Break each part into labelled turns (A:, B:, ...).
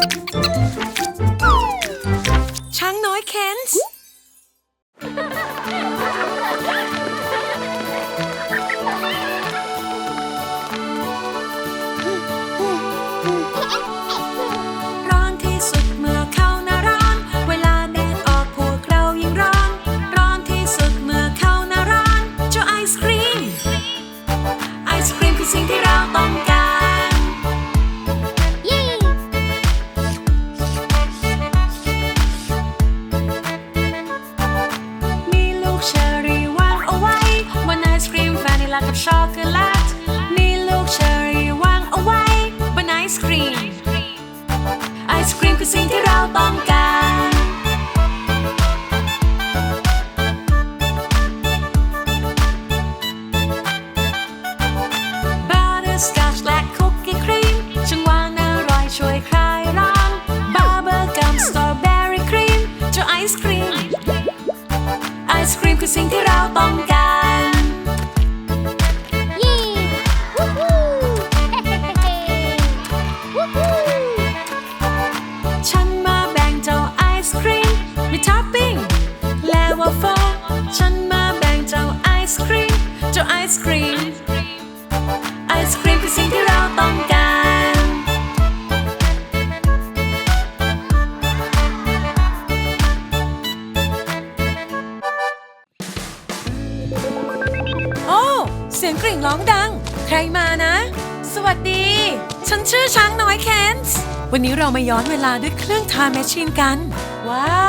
A: Thank you. ครีม เสียงกริ่งร้องดัง ใครมานะ สวัสดี ฉันชื่อช้างน้อยเคนส์วันนี้เรามาย้อนเวลาด้วยเครื่องทาแมชชีนกัน ว้า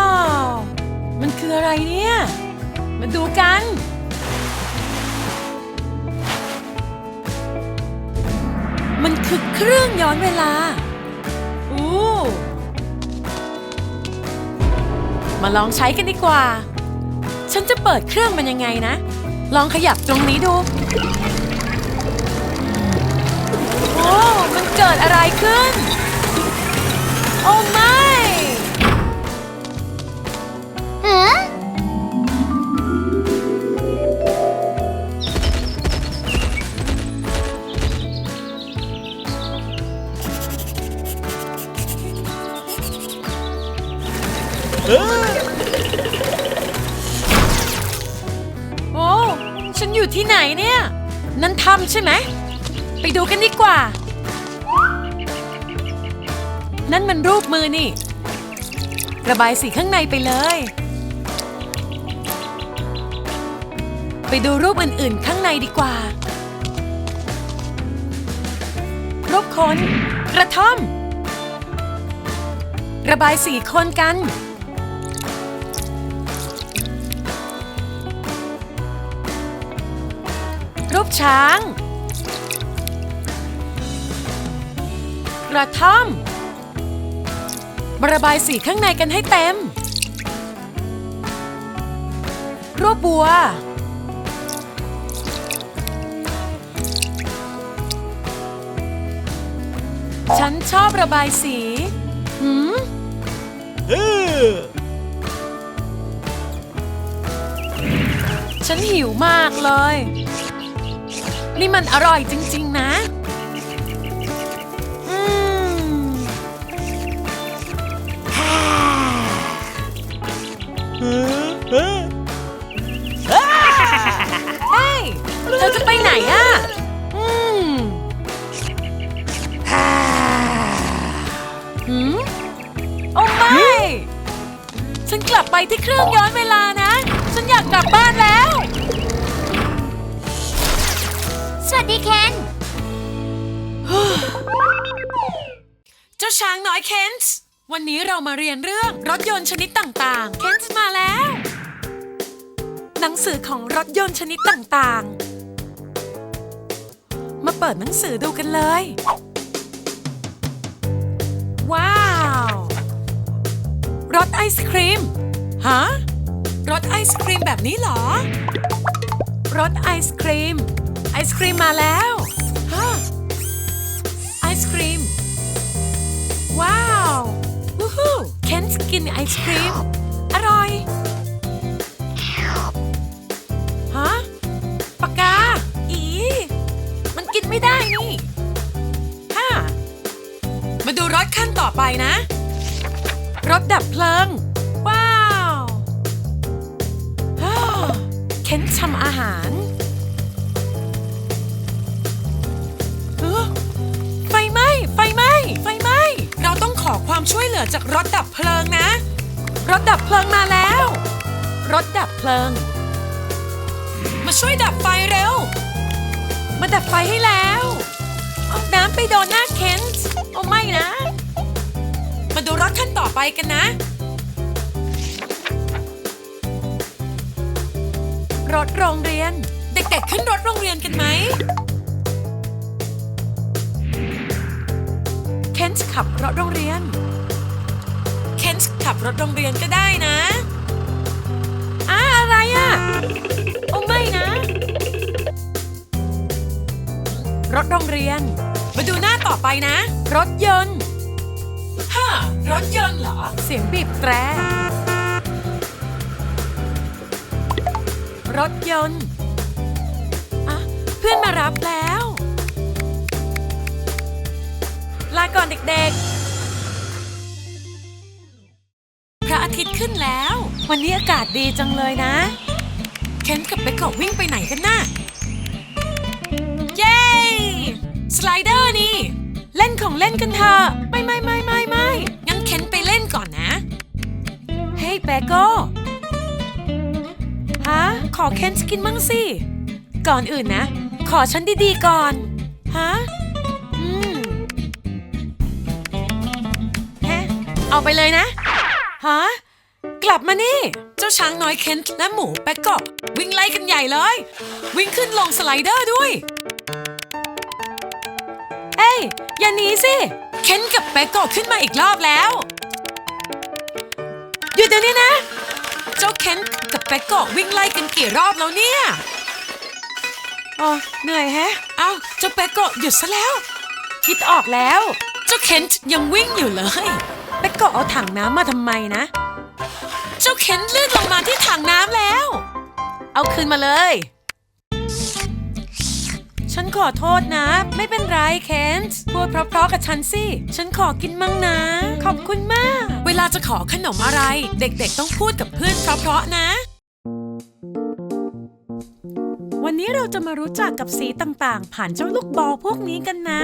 A: ว มันคืออะไรเนี่ย มาดูกัน มันคือเครื่องย้อนเวลา อู้ มาลองใช้กันดีกว่า ฉันจะเปิดเครื่องมันยังไงนะ ลองขยับตรงนี้ดู โอ้ มันเกิดอะไรขึ้น ที่ไหนเนี่ย นั่นถ้ำใช่ไหม ไปดูกันดีกว่า นั่นมันรูปมือนี่ ระบายสีข้างในไปเลย ไปดูรูปอื่นๆ ข้างในดีกว่า รูปคน กระท่อม ระบายสีคนกัน รูปช้าง กระท่อม มาระบายสีข้างในกันให้เต็ม รูปบัว ฉันชอบระบายสีหืมฉันหิวมากเลย นี่มันอร่อยจริง ๆ นะ อืมเฮ้ยเธอจะไปไหนอะอืมหืมโอ้ไม่ ฉันกลับไปที่เครื่องย้อนเวลานะ ฉันอยากกลับบ้านแล้ว
B: วัสดีเคน
A: เจ้าช้างน้อยเคนส์วันนี้เรามาเรียนเรื่องรถยนต์ชนิดต่างๆ เคนส์มาแล้ว หนังสือของรถยนต์ชนิดต่างๆ มาเปิดหนังสือดูกันเลย ว้าว รถไอศครีม ฮะ รถไอศครีมแบบนี้เหรอ รถไอศครีม ไอศครีมมาแล้วฮะไอศครีม ว้าววู้ฮู้เคนกินไอศครีม อร่อยฮะปากกา อี มันกินไม่ได้นี่ฮ่ามาดูรถขั้นต่อไปนะ รถดับเพลิง ว้าวเคนทำอาหาร อจากรถดับเพลิงนะ รถดับเพลิงมาแล้ว รถดับเพลิง มาช่วยดับไฟเร็ว มาดับไฟให้แล้วเอาน้ำไปโดนหน้าเคนส์โอไม่นะ มาดูรถขั้นต่อไปกันนะ รถโรงเรียน เด็กๆขึ้นรถโรงเรียนกันไหมเคนส์ขับรถโรงเรียน ขับรถโรงเรียนก็ได้นะอ่าอะไรอะโอ้ไม่นะ รถโรงเรียน มาดูหน้าต่อไปนะ รถยนต์ฮ่ารถยนต์เหรอ เสียงบีบแตรรถยนต์อะเพื่อนมารับแล้ว ลาก่อนเด็กๆ อาทิตย์ขึ้นแล้ว วันนี้อากาศดีจังเลยนะ เคนกับเบคกวิ่งไปไหนกันน่ะเย้ สไลเดอร์นี่ เล่นของเล่นกันเถอะไม่ไม่ไม่ไม่ไม่งั้นเคนไปเล่นก่อนนะ เฮ้ยเบโก้ฮะขอเคนสกินมั่งสิ ก่อนอื่นนะ ขอฉันดีๆก่อน ฮะอืมแฮะเอาไปเลยนะ ฮะ กลับมานี่ เจ้าช้างน้อยเคนและหมูแป๊กก็วิ่งไล่กันใหญ่เลย วิ่งขึ้นลงสไลเดอร์ด้วย เอ้ย อย่าหนีสิ เคนกับแป๊กก็ขึ้นมาอีกรอบแล้ว หยุดเดี๋ยวนี้นะ เจ้าเคนกับแป๊กก็วิ่งไล่กันกี่รอบแล้วเนี่ย อ๋อ เหนื่อยแฮะ เอาเจ้าแป๊กก็หยุดซะแล้ว คิดออกแล้ว เจ้าเคนยังวิ่งอยู่เลย ไป๊กก็เอาถังน้ำมาทำไมนะ เจ้าเคนลื่นลงมาที่ถังน้ำแล้ว เอาคืนมาเลย ฉันขอโทษนะ ไม่เป็นไรเคนส์พูดเพราะๆกับฉันสิ ฉันขอกินมั่งนะ ขอบคุณมาก เวลาจะขอขนมอะไร เด็กๆต้องพูดกับเพื่อนเพราะๆนะ วันนี้เราจะมารู้จักกับสีต่างๆ ผ่านเจ้าลูกบอลพวกนี้กันนะ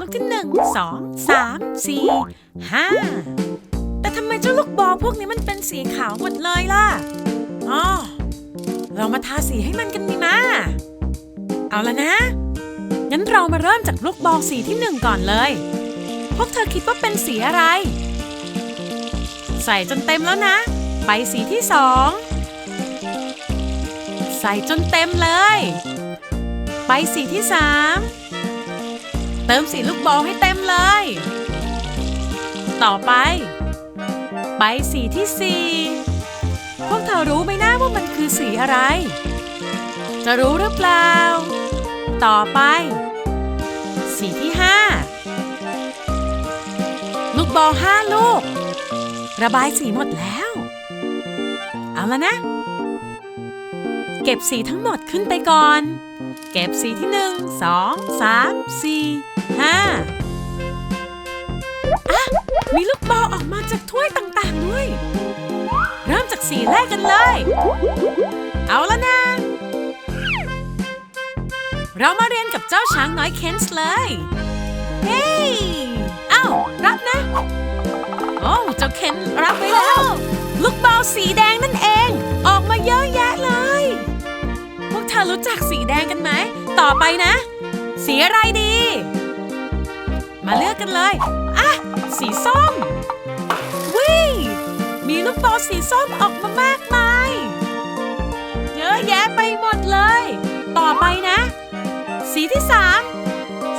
A: ลูกที่หนึ่งสองสามสี่ห้าแต่ทำไมเจ้าลูกบอลพวกนี้มันเป็นสีขาวหมดเลยล่ะอ๋อเรามาทาสีให้มันกันดีมาเอาละนะ งั้นเรามาเริ่มจากลูกบอลสีที่หนึ่งก่อนเลย พวกเธอคิดว่าเป็นสีอะไร ใส่จนเต็มแล้วนะ ไปสีที่สอง ใส่จนเต็มเลย ไปสีที่สามเติมสีลูกบอลให้เต็มเลย ต่อไป ไปสีที่สี่พวกเธอรู้ไหมนะว่ามันคือสีอะไร จะรู้หรือเปล่า ต่อไป สีที่ห้าลูกบอลห้าลูก ระบายสีหมดแล้ว เอาละนะ เก็บสีทั้งหมดขึ้นไปก่อน เก็บสีที่หนึ่งสองสามสี่ห้าอะมีลูกบอลออกมาจากถ้วยต่างๆด้วย เริ่มจากสีแรกกันเลย เอาละนะ เรามาเรียนกับเจ้าช้างน้อยเคนส์เลย เฮ้ยเอ้ารับนะ โอ้เจ้าเคนรับไว้แล้ว ลูกบอลสีแดงนั่นเอง ออกมาเยอะแย อรู้จักสีแดงกันไหม ต่อไปนะ สีอะไรดี มาเลือกกันเลย อะ สีส้มวิมีลูกบอลสีส้มออกมามากมาย เยอะแยะไปหมดเลย ต่อไปนะ สีที่สาม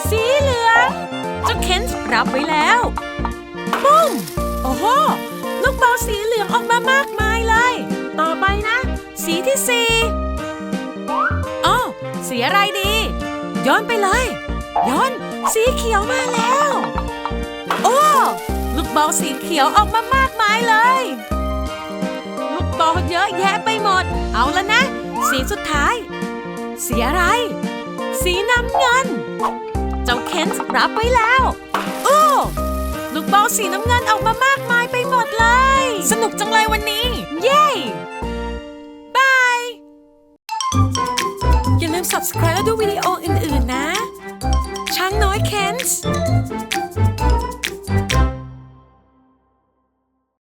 A: สีเหลืองเจ้าเคนส์รับไว้แล้วปุ้มโอ้โหลูกบอลสีเหลืองออกมามากมายเลย ต่อไปนะ สีที่สี่ สีอะไรดี ย้อนไปเลย ย้อน สีเขียวมาแล้ว โอ้ลูกบอลสีเขียวออกมามากมายเลย ลูกบอลเยอะแยะไปหมด เอาละนะ สีสุดท้าย สีอะไร สีน้ำเงิน เจ้าเคนส์รับไปแล้วโอ้ลูกบอลสีน้ำเงินออกมามากมายไปหมดเลย สนุกจังเลยวันนี้ เย้ ม subscribe และดูวิดีโออื่น ๆ นะ ช้างน้อยเคนส์